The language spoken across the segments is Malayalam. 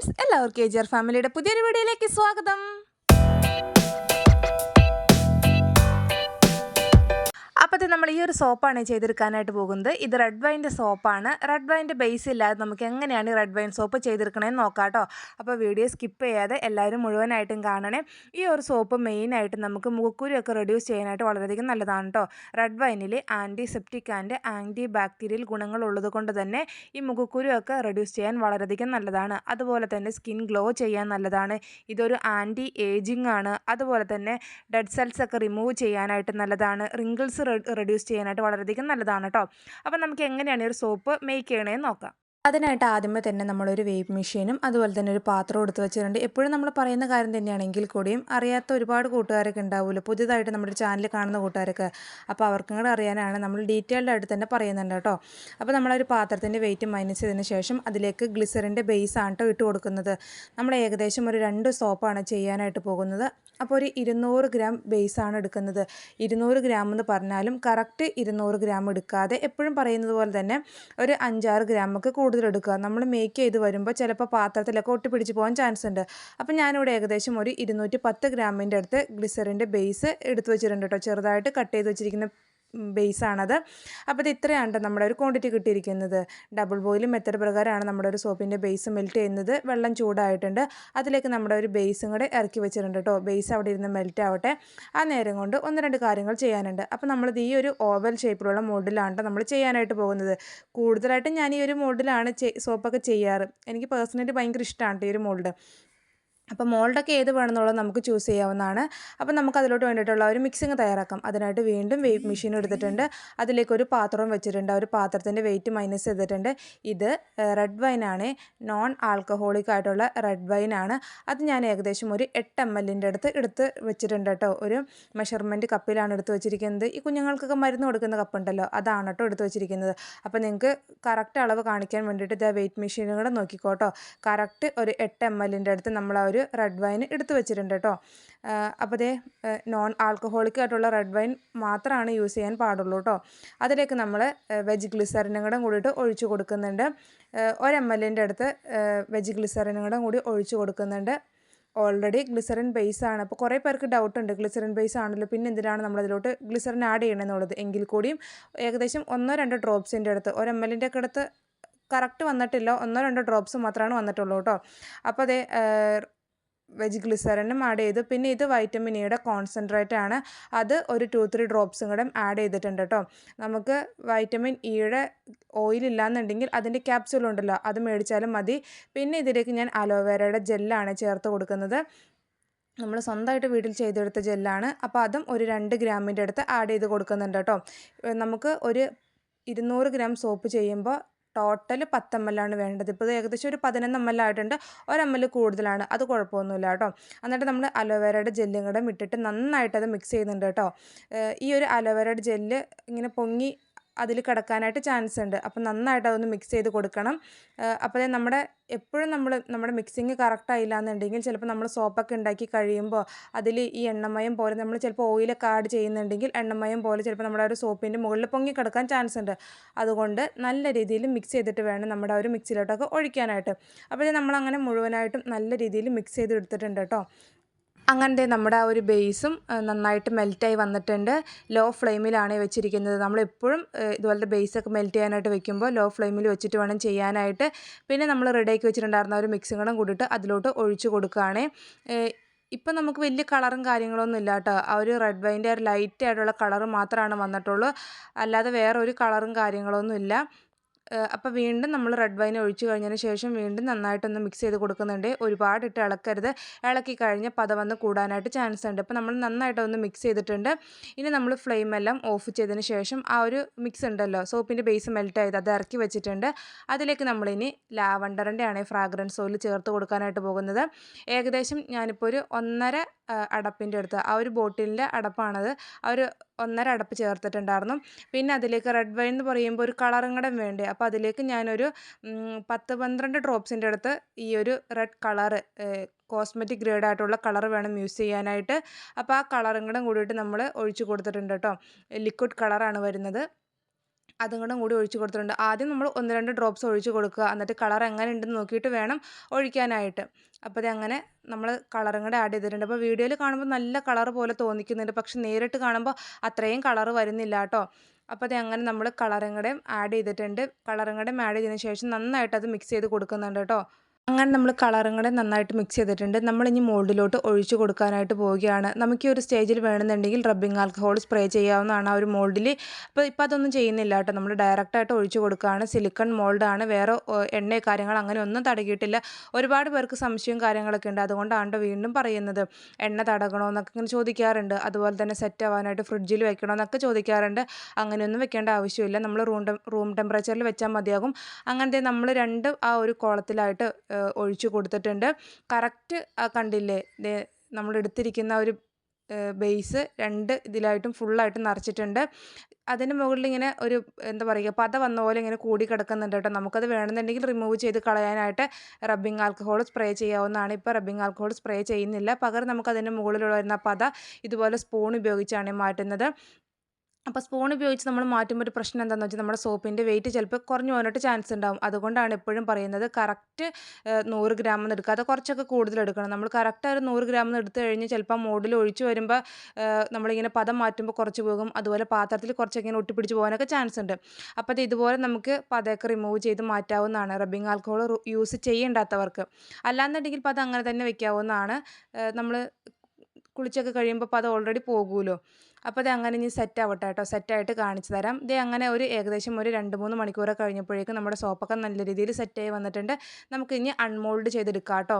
ഫ്രണ്ട്സ് എല്ലാവർക്കും ജി ആർ ഫാമിലിയുടെ പുതിയൊരു വീഡിയോയിലേക്ക് സ്വാഗതം. അപ്പോഴത്തെ നമ്മൾ ഈ ഒരു സോപ്പാണ് ചെയ്തെടുക്കാനായിട്ട് പോകുന്നത്. ഇത് റെഡ് വൈന്റെ സോപ്പാണ്. റെഡ് വൈന്റെ ബേസ് ഇല്ലാതെ നമുക്ക് എങ്ങനെയാണ് ഈ റെഡ് വൈൻ സോപ്പ് ചെയ്തെടുക്കണമെന്ന് നോക്കാം കേട്ടോ. അപ്പോൾ വീഡിയോ സ്കിപ്പ് ചെയ്യാതെ എല്ലാവരും മുഴുവനായിട്ടും കാണണേ. ഈ ഒരു സോപ്പ് മെയിനായിട്ട് നമുക്ക് മുഖക്കുരിയൊക്കെ റെഡ്യൂസ് ചെയ്യാനായിട്ട് വളരെയധികം നല്ലതാണ് കേട്ടോ. റെഡ് വൈനിൽ ആന്റിസെപ്റ്റിക് ആൻഡ് ആന്റി ബാക്ടീരിയൽ ഗുണങ്ങളുള്ളത് കൊണ്ട് തന്നെ ഈ മുഖക്കുരുയൊക്കെ റെഡ്യൂസ് ചെയ്യാൻ വളരെയധികം നല്ലതാണ്. അതുപോലെ തന്നെ സ്കിൻ ഗ്ലോ ചെയ്യാൻ നല്ലതാണ്. ഇതൊരു ആന്റി ഏജിങ് ആണ്. അതുപോലെ തന്നെ ഡെഡ് സെൽസ് ഒക്കെ റിമൂവ് ചെയ്യാനായിട്ട് നല്ലതാണ്. റിങ്കിൾസ് റെഡ്യൂസ് ചെയ്യാനായിട്ട് വളരെയധികം നല്ലതാണ് കേട്ടോ അപ്പോൾ നമുക്ക് എങ്ങനെയാണ് ഈ ഒരു സോപ്പ് മേക്ക് ചെയ്യണേന്ന് നോക്കാം. അതിനായിട്ട് ആദ്യമേ തന്നെ നമ്മളൊരു വേവ് മെഷീനും അതുപോലെ തന്നെ ഒരു പാത്രം എടുത്ത് വെച്ചിട്ടുണ്ട്. എപ്പോഴും നമ്മൾ പറയുന്ന കാര്യം തന്നെയാണെങ്കിൽ കൂടിയും അറിയാത്ത ഒരുപാട് കൂട്ടുകാരൊക്കെ ഉണ്ടാവുമല്ലോ. പുതിയതായിട്ട് നമ്മുടെ ചാനൽ കാണുന്ന കൂട്ടുകാരൊക്കെ. അപ്പോൾ അവർക്കും കൂടെ അറിയാനാണ് നമ്മൾ ഡീറ്റെയിൽഡ് ആയിട്ട് തന്നെ പറയുന്നുണ്ട് കേട്ടോ. അപ്പോൾ നമ്മളൊരു പാത്രത്തിന്റെ വെയിറ്റ് മൈനസ് ചെയ്തതിന് ശേഷം അതിലേക്ക് ഗ്ലിസറിന്റെ ബേസ് ആണ് കേട്ടോ ഇട്ട് കൊടുക്കുന്നത്. നമ്മൾ ഏകദേശം ഒരു രണ്ട് സോപ്പാണ് ചെയ്യാനായിട്ട് പോകുന്നത്. അപ്പോൾ ഒരു ഇരുന്നൂറ് ഗ്രാം ബേസാണ് എടുക്കുന്നത്. ഇരുന്നൂറ് ഗ്രാം എന്ന് പറഞ്ഞാലും കറക്റ്റ് ഇരുന്നൂറ് ഗ്രാം എടുക്കാതെ എപ്പോഴും പറയുന്നത് പോലെ തന്നെ ഒരു അഞ്ചാറ് ഗ്രാമൊക്കെ കൂടുതൽ എടുക്കുക. നമ്മൾ മേക്ക് ചെയ്ത് വരുമ്പോൾ ചിലപ്പോൾ പാത്രത്തിലൊക്കെ ഒട്ടിപ്പിടിച്ച് പോകാൻ ചാൻസ് ഉണ്ട്. അപ്പോൾ ഞാനിവിടെ ഏകദേശം ഒരു ഇരുന്നൂറ്റി പത്ത് ഗ്രാമിന്റെ അടുത്ത് ഗ്ലിസറിന്റെ ബേസ് എടുത്ത് വെച്ചിട്ടുണ്ട് കേട്ടോ. ചെറുതായിട്ട് കട്ട് ചെയ്ത് വെച്ചിരിക്കുന്ന ബേസാണത്. അപ്പോൾ ഇത് ഇത്രയാണ് നമ്മുടെ ഒരു ക്വാണ്ടിറ്റി കിട്ടിയിരിക്കുന്നത്. ഡബിൾ ബോയിൽ മെത്തഡ് പ്രകാരമാണ് നമ്മുടെ ഒരു സോപ്പിന്റെ ബേസ് മെൽറ്റ് ചെയ്യുന്നത്. വെള്ളം ചൂടായിട്ടുണ്ട്. അതിലേക്ക് നമ്മുടെ ഒരു ബേസും കൂടെ ഇറക്കി വെച്ചിട്ടുണ്ട് കേട്ടോ ബേസ് അവിടെ ഇരുന്ന് മെൽറ്റ് ആവട്ടെ. ആ നേരം കൊണ്ട് ഒന്ന് രണ്ട് കാര്യങ്ങൾ ചെയ്യാനുണ്ട്. അപ്പോൾ നമ്മളിത് ഈ ഒരു ഓവൽ ഷേപ്പിലുള്ള മോഡിലാണ് നമ്മൾ ചെയ്യാനായിട്ട് പോകുന്നത്. കൂടുതലായിട്ടും ഞാൻ ഈ ഒരു മോഡിലാണ് സോപ്പൊക്കെ ചെയ്യാറ്. എനിക്ക് പേഴ്സണലി ഭയങ്കര ഇഷ്ടമാണ് ഈ ഒരു മോൾഡ് അപ്പോൾ മോൾഡൊക്കെ ഏത് വേണമെന്നുള്ളത് നമുക്ക് ചൂസ് ചെയ്യാവുന്നതാണ്. അപ്പോൾ നമുക്ക് അതിലോട്ട് വേണ്ടിയിട്ടുള്ള ഒരു മിക്സിങ് തയ്യാറാക്കാം. അതിനായിട്ട് വീണ്ടും വെയ് മെഷീൻ എടുത്തിട്ടുണ്ട്. അതിലേക്ക് ഒരു പാത്രവും വെച്ചിട്ടുണ്ട്. ആ ഒരു പാത്രത്തിന്റെ വെയിറ്റ് മൈനസ് ചെയ്തിട്ടുണ്ട്. ഇത് റെഡ് വൈനാണ് നോൺ ആൽക്കഹോളിക് ആയിട്ടുള്ള റെഡ് വൈനാണ് അത് ഞാൻ ഏകദേശം ഒരു എട്ട് എം എല്ലിന്റെ അടുത്ത് എടുത്ത് വെച്ചിട്ടുണ്ട് കേട്ടോ. ഒരു മെഷർമെന്റ് കപ്പിലാണ് എടുത്ത് വെച്ചിരിക്കുന്നത്. ഈ കുഞ്ഞുങ്ങൾക്കൊക്കെ മരുന്ന് കൊടുക്കുന്ന കപ്പുണ്ടല്ലോ അതാണ് കേട്ടോ എടുത്ത് വെച്ചിരിക്കുന്നത്. അപ്പോൾ നിങ്ങൾക്ക് കറക്റ്റ് അളവ് കാണിക്കാൻ വേണ്ടിയിട്ട് ഇത് വെയിറ്റ് മെഷീനും കൂടെ നോക്കിക്കോട്ടോ കറക്റ്റ് ഒരു എട്ട് എം എല്ലിന്റെ അടുത്ത് നമ്മൾ ആ ഒരു റെഡ് വൈൻ എടുത്തു വെച്ചിട്ടുണ്ട് കേട്ടോ അപ്പോൾ അതേ നോൺ ആൽക്കഹോളിക് ആയിട്ടുള്ള റെഡ് വൈൻ മാത്രമാണ് യൂസ് ചെയ്യാൻ പാടുള്ളൂ കേട്ടോ അതിലേക്ക് നമ്മൾ വെജ് ഗ്ലിസറിനും കൂടെ കൂടിയിട്ട് ഒഴിച്ചു കൊടുക്കുന്നുണ്ട്. ഒരു എം എൽ എന്റെ അടുത്ത് വെജ് ഗ്ലിസറിനും കൂടെ കൂടി ഒഴിച്ചു കൊടുക്കുന്നുണ്ട്. ഓൾറെഡി ഗ്ലിസറിൻ ബേസ് ആണ്. അപ്പോൾ കുറേ പേർക്ക് ഡൗട്ട് ഉണ്ട് ഗ്ലിസറിൻ ബേസ് ആണല്ലോ പിന്നെ എന്തിനാണ് നമ്മളതിലോട്ട് ഗ്ലിസറിൻ ആഡ് ചെയ്യണമെന്നുള്ളത് എങ്കിൽ കൂടിയും ഏകദേശം ഒന്നോ രണ്ടോ ഡ്രോപ്സിന്റെ അടുത്ത് ഒരു എം എല്ലിന്റെ ഒക്കെ അടുത്ത് കറക്റ്റ് വന്നിട്ടില്ല ഒന്നോ രണ്ടോ ഡ്രോപ്സ് മാത്രമാണ് വന്നിട്ടുള്ളൂ കേട്ടോ അപ്പോൾ അതേ വെജ് ഗ്ലിസറിനും ആഡ് ചെയ്തു. പിന്നെ ഇത് വൈറ്റമിൻ ഇയുടെ കോൺസെൻട്രേറ്റ് ആണ്. അത് ഒരു ടു ത്രീ ഡ്രോപ്സും കൂടെ ആഡ് ചെയ്തിട്ടുണ്ട് കേട്ടോ നമുക്ക് വൈറ്റമിൻ ഇയുടെ ഓയിൽ ഇല്ലാന്നുണ്ടെങ്കിൽ അതിന്റെ ക്യാപ്സ്യൂൾ ഉണ്ടല്ലോ അത് മേടിച്ചാലും മതി. പിന്നെ ഇതിലേക്ക് ഞാൻ അലോവേരയുടെ ജെല്ലാണ് ചേർത്ത് കൊടുക്കുന്നത്. നമ്മൾ സ്വന്തമായിട്ട് വീട്ടിൽ ചെയ്തെടുത്ത ജെല്ലാണ് അപ്പോൾ അതും ഒരു രണ്ട് ഗ്രാമിന്റെ അടുത്ത് ആഡ് ചെയ്ത് കൊടുക്കുന്നുണ്ട് കേട്ടോ നമുക്ക് ഒരു ഇരുന്നൂറ് ഗ്രാം സോപ്പ് ചെയ്യുമ്പോൾ ടോട്ടൽ പത്ത് എം എൽ ആണ് വേണ്ടത് ഇപ്പോൾ ഏകദേശം ഒരു പതിനൊന്ന് എം എൽ ആയിട്ടുണ്ട് ഒരു എം എൽ കൂടുതലാണ്. അത് കുഴപ്പമൊന്നുമില്ല കേട്ടോ. എന്നിട്ട് നമ്മൾ അലോവേരയുടെ ജെല്ലും കൂടെ ഇട്ടിട്ട് നന്നായിട്ട് അത് മിക്സ് ചെയ്യുന്നുണ്ട് കേട്ടോ. ഈ ഒരു അലോവേരയുടെ ജെല്ല് ഇങ്ങനെ പൊങ്ങി അതിൽ കിടക്കാനായിട്ട് ചാൻസ് ഉണ്ട് അപ്പം നന്നായിട്ട് അതൊന്ന് മിക്സ് ചെയ്ത് കൊടുക്കണം. അപ്പോൾ നമ്മുടെ എപ്പോഴും നമ്മൾ നമ്മുടെ മിക്സിങ് കറക്റ്റ് ആയില്ല എന്നുണ്ടെങ്കിൽ ചിലപ്പോൾ നമ്മൾ സോപ്പൊക്കെ ഉണ്ടാക്കി കഴിയുമ്പോൾ അതിൽ ഈ എണ്ണമയം പോലെ നമ്മൾ ചിലപ്പോൾ ഓയിലൊക്കെ ആഡ് ചെയ്യുന്നുണ്ടെങ്കിൽ എണ്ണമയം പോലെ ചിലപ്പോൾ നമ്മുടെ ഒരു സോപ്പിന്റെ മുകളിൽ പൊങ്ങി കിടക്കാൻ ചാൻസ് ഉണ്ട്. അതുകൊണ്ട് നല്ല രീതിയിൽ മിക്സ് ചെയ്തിട്ട് വേണം നമ്മുടെ ഒരു മിക്സിയിലോട്ടൊക്കെ ഒഴിക്കാനായിട്ട്. അപ്പോൾ നമ്മളങ്ങനെ മുഴുവനായിട്ടും നല്ല രീതിയിൽ മിക്സ് ചെയ്ത് എടുത്തിട്ടുണ്ട് കേട്ടോ. അങ്ങനത്തെ നമ്മുടെ ആ ഒരു ബേസും നന്നായിട്ട് മെൽറ്റായി വന്നിട്ടുണ്ട്. ലോ ഫ്ലെയിമിലാണ് വെച്ചിരിക്കുന്നത്. നമ്മളെപ്പോഴും ഇതുപോലത്തെ ബേസൊക്കെ മെൽറ്റ് ചെയ്യാനായിട്ട് വെക്കുമ്പോൾ ലോ ഫ്ലെയിമിൽ വെച്ചിട്ട് വേണം ചെയ്യാനായിട്ട്. പിന്നെ നമ്മൾ റെഡിയാക്കി വെച്ചിട്ടുണ്ടായിരുന്ന ഒരു മിക്സും കൂടെ കൂടിയിട്ട് അതിലോട്ട് ഒഴിച്ചു കൊടുക്കുകയാണ്. ഇപ്പം നമുക്ക് വലിയ കളറും കാര്യങ്ങളൊന്നും ഇല്ല കേട്ടോ. ആ ഒരു റെഡ് വൈന്റെ ഒരു ലൈറ്റ് ആയിട്ടുള്ള കളർ മാത്രമാണ് വന്നിട്ടുള്ളൂ. അല്ലാതെ വേറെ ഒരു കളറും കാര്യങ്ങളൊന്നും ഇല്ല. അപ്പോൾ വീണ്ടും നമ്മൾ റെഡ് വൈൻ ഒഴിച്ചു കഴിഞ്ഞതിന് ശേഷം വീണ്ടും നന്നായിട്ടൊന്ന് മിക്സ് ചെയ്ത് കൊടുക്കുന്നുണ്ട്. ഒരുപാട് ഇട്ട് ഇളക്കരുത്. ഇളക്കി കഴിഞ്ഞ് പത വന്ന് കൂടാനായിട്ട് ചാൻസ് ഉണ്ട്. അപ്പോൾ നമ്മൾ നന്നായിട്ടൊന്ന് മിക്സ് ചെയ്തിട്ടുണ്ട്. ഇനി നമ്മൾ ഫ്ലെയിം എല്ലാം ഓഫ് ചെയ്തതിന് ശേഷം ആ ഒരു മിക്സ് ഉണ്ടല്ലോ സോപ്പിന്റെ ബേസ് മെൽറ്റ് ആയത് അത് ഇറക്കി വെച്ചിട്ടുണ്ട്. അതിലേക്ക് നമ്മളിനി ലാവണ്ടറിന്റെ ആണ് ഫ്രാഗ്രൻസ് ഓയിൽ ചേർത്ത് കൊടുക്കാനായിട്ട് പോകുന്നത്. ഏകദേശം ഞാനിപ്പോൾ ഒരു ഒന്നര അടപ്പിന്റെ അടുത്ത് ആ ഒരു ബോട്ടിലിന്റെ അടപ്പാണത്. ആ ഒരു ഒന്നര അടപ്പ് ചേർത്തിട്ടുണ്ടായിരുന്നു. പിന്നെ അതിലേക്ക് റെഡ് വൈൻ എന്ന് പറയുമ്പോൾ ഒരു കളറും കൂടെ വേണ്ടേ? അപ്പോൾ അതിലേക്ക് ഞാനൊരു പത്ത് പന്ത്രണ്ട് ഡ്രോപ്സിന്റെ അടുത്ത് ഈ ഒരു റെഡ് കളറ് കോസ്മെറ്റിക് ഗ്രേഡ് ആയിട്ടുള്ള കളർ വേണം യൂസ് ചെയ്യാനായിട്ട്. അപ്പോൾ ആ കളറും കൂടെ കൂടിയിട്ട് നമ്മൾ ഒഴിച്ചു കൊടുത്തിട്ടുണ്ട് കേട്ടോ. ലിക്വിഡ് കളറാണ് വരുന്നത്. അതും കൂടെ കൂടി ഒഴിച്ചു കൊടുത്തിട്ടുണ്ട്. ആദ്യം നമ്മൾ ഒന്ന് രണ്ട് ഡ്രോപ്സ് ഒഴിച്ച് കൊടുക്കുക. എന്നിട്ട് കളർ എങ്ങനെ ഉണ്ടെന്ന് നോക്കിയിട്ട് വേണം ഒഴിക്കാനായിട്ട്. അപ്പോൾ അങ്ങനെ നമ്മൾ കളറും കൂടെ ആഡ് ചെയ്തിട്ടുണ്ട്. അപ്പോൾ വീഡിയോയിൽ കാണുമ്പോൾ നല്ല കളർ പോലെ തോന്നിക്കുന്നുണ്ട്. പക്ഷെ നേരിട്ട് കാണുമ്പോൾ അത്രയും കളർ വരുന്നില്ല കേട്ടോ. അപ്പോൾ അത് അങ്ങനെ നമ്മൾ കളറും കൂടെ ആഡ് ചെയ്തിട്ടുണ്ട്. കളറും കൂടെ ആഡ് ചെയ്തതിന് ശേഷം നന്നായിട്ട് അത് മിക്സ് ചെയ്ത് കൊടുക്കുന്നുണ്ട് കേട്ടോ. അങ്ങനെ നമ്മൾ കളറും കൂടെ നന്നായിട്ട് മിക്സ് ചെയ്തിട്ടുണ്ട്. നമ്മളിനി മോൾഡിലോട്ട് ഒഴിച്ചു കൊടുക്കാനായിട്ട് പോവുകയാണ്. നമുക്ക് ഒരു സ്റ്റേജിൽ വേണമെന്നുണ്ടെങ്കിൽ റബ്ബിംഗ് ആൽക്കഹോൾ സ്പ്രേ ചെയ്യാവുന്നതാണ് ആ ഒരു മോൾഡിൽ. അപ്പോൾ ഇപ്പോൾ അതൊന്നും ചെയ്യുന്നില്ല കേട്ടോ. നമ്മൾ ഡയറക്റ്റായിട്ട് ഒഴിച്ചു കൊടുക്കുകയാണ് സിലിക്കൺ മോൾഡാണ് വേറെ എണ്ണ കാര്യങ്ങൾ അങ്ങനെ ഒന്നും തടകിയിട്ടില്ല. ഒരുപാട് പേർക്ക് സംശയവും കാര്യങ്ങളൊക്കെ ഉണ്ട്. അതുകൊണ്ടാണ് വീണ്ടും പറയുന്നത്. എണ്ണ തടകണമെന്നൊക്കെ ഇങ്ങനെ ചോദിക്കാറുണ്ട്. അതുപോലെ തന്നെ സെറ്റ് ആവാനായിട്ട് ഫ്രിഡ്ജിൽ വെക്കണമെന്നൊക്കെ ചോദിക്കാറുണ്ട്. അങ്ങനെയൊന്നും വെക്കേണ്ട ആവശ്യമില്ല. നമ്മൾ റൂം റൂം ടെമ്പറേച്ചറിൽ വെച്ചാൽ മതിയാകും. അങ്ങനത്തെ നമ്മൾ രണ്ട് ആ ഒരു കോളത്തിലായിട്ട് ഒഴിച്ചു കൊടുത്തിട്ടുണ്ട്. കറക്റ്റ് കണ്ടില്ലേ? നമ്മൾ എടുത്തിരിക്കുന്ന ഒരു ബേസ് രണ്ട് ഇതിലായിട്ടും ഫുള്ളായിട്ട് നിറച്ചിട്ടുണ്ട്. അതിന് മുകളിൽ ഇങ്ങനെ ഒരു എന്താ പറയുക പത വന്ന പോലെ ഇങ്ങനെ കൂടി കിടക്കുന്നുണ്ട് കേട്ടോ. നമുക്കത് വേണമെന്നുണ്ടെങ്കിൽ റിമൂവ് ചെയ്ത് കളയാനായിട്ട് റബ്ബിംഗ് ആൽക്കഹോൾ സ്പ്രേ ചെയ്യാവുന്നതാണ്. ഇപ്പോൾ റബ്ബിംഗ് ആൽക്കഹോൾ സ്പ്രേ ചെയ്യുന്നില്ല. പകരം നമുക്ക് അതിന്റെ മുകളിലുള്ള വരുന്ന പത ഇതുപോലെ സ്പൂൺ ഉപയോഗിച്ചാണ് മാറ്റുന്നത്. അപ്പോൾ സ്പൂൺ ഉപയോഗിച്ച് നമ്മൾ മാറ്റുമ്പോൾ ഒരു പ്രശ്നം എന്താണെന്ന് വെച്ചാൽ നമ്മുടെ സോപ്പിന്റെ വെയിറ്റ് ചിലപ്പോൾ കുറഞ്ഞു പോകാനായിട്ട് ചാൻസ് ഉണ്ടാവും. അതുകൊണ്ടാണ് എപ്പോഴും പറയുന്നത് കറക്റ്റ് നൂറ് ഗ്രാം എന്ന് അത് കുറച്ചൊക്കെ കൂടുതൽ എടുക്കണം. നമ്മൾ കറക്റ്റ് ഒരു നൂറ് ഗ്രാം എന്ന് എടുത്തു കഴിഞ്ഞ് ചിലപ്പോൾ മോഡിൽ ഒഴിച്ചു വരുമ്പോൾ നമ്മളിങ്ങനെ പദം മാറ്റുമ്പോൾ കുറച്ച് പോകും. അതുപോലെ പാത്രത്തിൽ കുറച്ചൊക്കെ ഒട്ടിപ്പിടിച്ച് പോകാനൊക്കെ ചാൻസ് ഉണ്ട്. അപ്പോൾ അത് ഇതുപോലെ നമുക്ക് പതയൊക്കെ റിമൂവ് ചെയ്ത് മാറ്റാവുന്നതാണ്. റബ്ബിംഗ് ആൽക്കഹോൾ യൂസ് ചെയ്യേണ്ടാത്തവർക്ക്. അല്ലാന്നുണ്ടെങ്കിൽ ഇപ്പോൾ അത് അങ്ങനെ തന്നെ വെക്കാവുന്നതാണ്. നമ്മൾ കുളിച്ചൊക്കെ കഴിയുമ്പോൾ അപ്പോൾ അത് ഓൾറെഡി പോകുമല്ലോ അപ്പോൾ അത് അങ്ങനെ ഇനി സെറ്റ് ആവട്ടെ കേട്ടോ സെറ്റായിട്ട് കാണിച്ചു തരാം. ഇത് അങ്ങനെ ഒരു ഏകദേശം ഒരു രണ്ട് മൂന്ന് മണിക്കൂറൊക്കെ കഴിഞ്ഞപ്പോഴേക്കും നമ്മുടെ സോപ്പൊക്കെ നല്ല രീതിയിൽ സെറ്റായി വന്നിട്ടുണ്ട്. നമുക്ക് ഇനി അൺമോൾഡ് ചെയ്തെടുക്കാം കേട്ടോ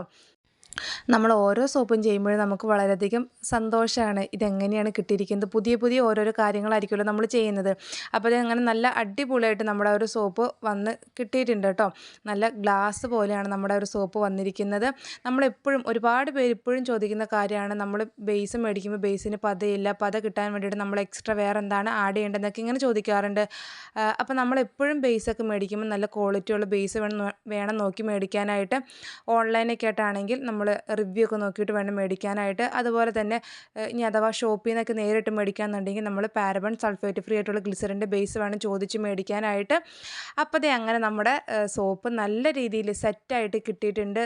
നമ്മൾ ഓരോ സോപ്പും ചെയ്യുമ്പോഴും നമുക്ക് വളരെയധികം സന്തോഷമാണ്. ഇതെങ്ങനെയാണ് കിട്ടിയിരിക്കുന്നത്? പുതിയ പുതിയ ഓരോരോ കാര്യങ്ങളായിരിക്കുമല്ലോ നമ്മൾ ചെയ്യുന്നത്. അപ്പോൾ അതങ്ങനെ നല്ല അടിപൊളിയായിട്ട് നമ്മുടെ ഒരു സോപ്പ് വന്ന് കിട്ടിയിട്ടുണ്ട് കേട്ടോ. നല്ല ഗ്ലാസ് പോലെയാണ് നമ്മുടെ ഒരു സോപ്പ് വന്നിരിക്കുന്നത്. നമ്മളെപ്പോഴും ഒരുപാട് പേര് ഇപ്പോഴും ചോദിക്കുന്ന കാര്യമാണ്. നമ്മൾ ബേസ് മേടിക്കുമ്പോൾ ബേസിന് പതയില്ല. പത കിട്ടാൻ വേണ്ടിയിട്ട് നമ്മൾ എക്സ്ട്രാ വേറെ എന്താണ് ആഡ് ചെയ്യേണ്ടതെന്നൊക്കെ ഇങ്ങനെ ചോദിക്കാറുണ്ട്. അപ്പോൾ നമ്മളെപ്പോഴും ബേസൊക്കെ മേടിക്കുമ്പോൾ നല്ല ക്വാളിറ്റിയുള്ള ബേസ് വേണം വേണം നോക്കി മേടിക്കാനായിട്ട്. ഓൺലൈനൊക്കെ ആയിട്ടാണെങ്കിൽ നമ്മൾ റിവ്യൂ ഒക്കെ നോക്കിയിട്ട് വേണം മേടിക്കാനായിട്ട്. അതുപോലെ തന്നെ ഇനി അഥവാ ഷോപ്പിൽ നിന്നൊക്കെ നേരിട്ട് മേടിക്കാമെന്നുണ്ടെങ്കിൽ നമ്മൾ പാരബൺ സൾഫേറ്റ് ഫ്രീ ആയിട്ടുള്ള ഗ്ലിസറിന്റെ ബേസ് വേണം ചോദിച്ച് മേടിക്കാനായിട്ട്. അപ്പോഴേ അങ്ങനെ നമ്മുടെ സോപ്പ് നല്ല രീതിയിൽ സെറ്റായിട്ട് കിട്ടിയിട്ടുണ്ട്.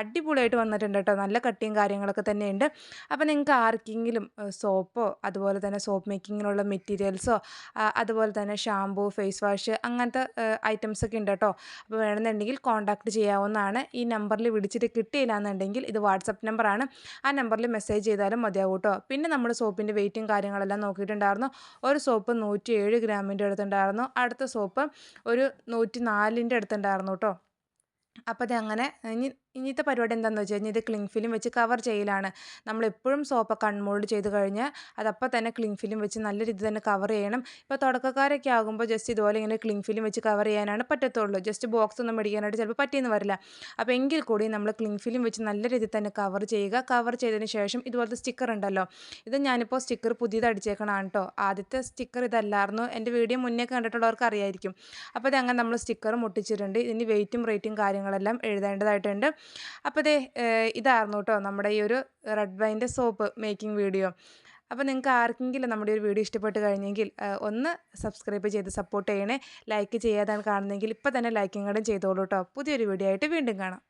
അടിപൊളിയായിട്ട് വന്നിട്ടുണ്ട് കേട്ടോ നല്ല കട്ടിയും കാര്യങ്ങളൊക്കെ തന്നെയുണ്ട്. അപ്പോൾ നിങ്ങൾക്ക് ആർക്കെങ്കിലും സോപ്പോ അതുപോലെ തന്നെ സോപ്പ് മേക്കിങ്ങിനുള്ള മെറ്റീരിയൽസോ അതുപോലെ തന്നെ ഷാമ്പൂ ഫേസ് വാഷ് അങ്ങനത്തെ ഐറ്റംസ് ഒക്കെ ഉണ്ട് കേട്ടോ അപ്പോൾ വേണമെന്നുണ്ടെങ്കിൽ കോൺടാക്ട് ചെയ്യാവുന്നതാണ്. ഈ നമ്പറിൽ വിളിച്ചിട്ട് കിട്ടിയില്ല എന്നുണ്ടെങ്കിൽ ഇത് വാട്സപ്പ് നമ്പറാണ്. ആ നമ്പറിൽ മെസ്സേജ് ചെയ്താലും മതിയാവും കേട്ടോ പിന്നെ നമ്മൾ സോപ്പിന്റെ വെയിറ്റും കാര്യങ്ങളെല്ലാം നോക്കിയിട്ടുണ്ടായിരുന്നു. ഒരു സോപ്പ് നൂറ്റി ഏഴ് ഗ്രാമിന്റെ അടുത്തുണ്ടായിരുന്നു. അടുത്ത സോപ്പ് ഒരു നൂറ്റി നാലിന്റെ അടുത്തുണ്ടായിരുന്നു കേട്ടോ അപ്പോൾ അതങ്ങനെ ഇനി ഇനിത്തെ പരിപാടി എന്താണെന്ന് വെച്ച് കഴിഞ്ഞാൽ ഇത് ക്ലിങ് ഫിലിം വെച്ച് കവർ ചെയ്യലാണ്. നമ്മളെപ്പോഴും സോപ്പൊക്കെ അൺമോൾഡ് ചെയ്ത് കഴിഞ്ഞാൽ അതപ്പോൾ തന്നെ ക്ലിങ് ഫിലിം വെച്ച് നല്ല രീതി തന്നെ കവർ ചെയ്യണം. ഇപ്പോൾ തുടക്കക്കാരൊക്കെ ആകുമ്പോൾ ജസ്റ്റ് ഇതുപോലെ ഇങ്ങനെ ക്ലിങ് ഫിലിം വെച്ച് കവർ ചെയ്യാനാണ് പറ്റത്തുള്ളൂ. ജസ്റ്റ് ബോക്സ് ഒന്നും മേടിക്കാനായിട്ട് ചിലപ്പോൾ പറ്റിയെന്ന് വരില്ല. അപ്പോൾ എങ്കിൽ കൂടി നമ്മൾ ക്ലിങ് ഫിലിം വെച്ച് നല്ല രീതിയിൽ തന്നെ കവർ ചെയ്യുക. കവർ ചെയ്തതിന് ശേഷം ഇതുപോലത്തെ സ്റ്റിക്കർ ഉണ്ടല്ലോ. ഇത് ഞാനിപ്പോൾ സ്റ്റിക്കർ പുതിയത് അടിച്ചേക്കണതാണ് കേട്ടോ ആദ്യത്തെ സ്റ്റിക്കർ ഇതല്ലായിരുന്നു. എന്റെ വീഡിയോ മുന്നേ കണ്ടിട്ടുള്ളവർക്ക് അറിയായിരിക്കും. അപ്പോൾ ഇതങ്ങനെ നമ്മൾ സ്റ്റിക്കർ മുട്ടിച്ചിട്ടുണ്ട്. ഇതിന് വെയിറ്റും റേറ്റും കാര്യങ്ങളെല്ലാം എഴുതേണ്ടതായിട്ടുണ്ട്. അപ്പോൾ ദേ ഇതായിരുന്നു കേട്ടോ നമ്മുടെ ഈ ഒരു റെഡ് വൈന്റെ സോപ്പ് മേക്കിംഗ് വീഡിയോ. അപ്പോൾ നിങ്ങൾക്ക് ആർക്കെങ്കിലും നമ്മുടെ ഒരു വീഡിയോ ഇഷ്ടപ്പെട്ട് കഴിഞ്ഞെങ്കിൽ ഒന്ന് സബ്സ്ക്രൈബ് ചെയ്ത് സപ്പോർട്ട് ചെയ്യണേ. ലൈക്ക് ചെയ്യാതാണ് കാണുന്നതെങ്കിൽ ഇപ്പോൾ തന്നെ ലൈക്കിങ്ങോടും ചെയ്തോളൂ കേട്ടോ പുതിയൊരു വീഡിയോ ആയിട്ട് വീണ്ടും കാണാം.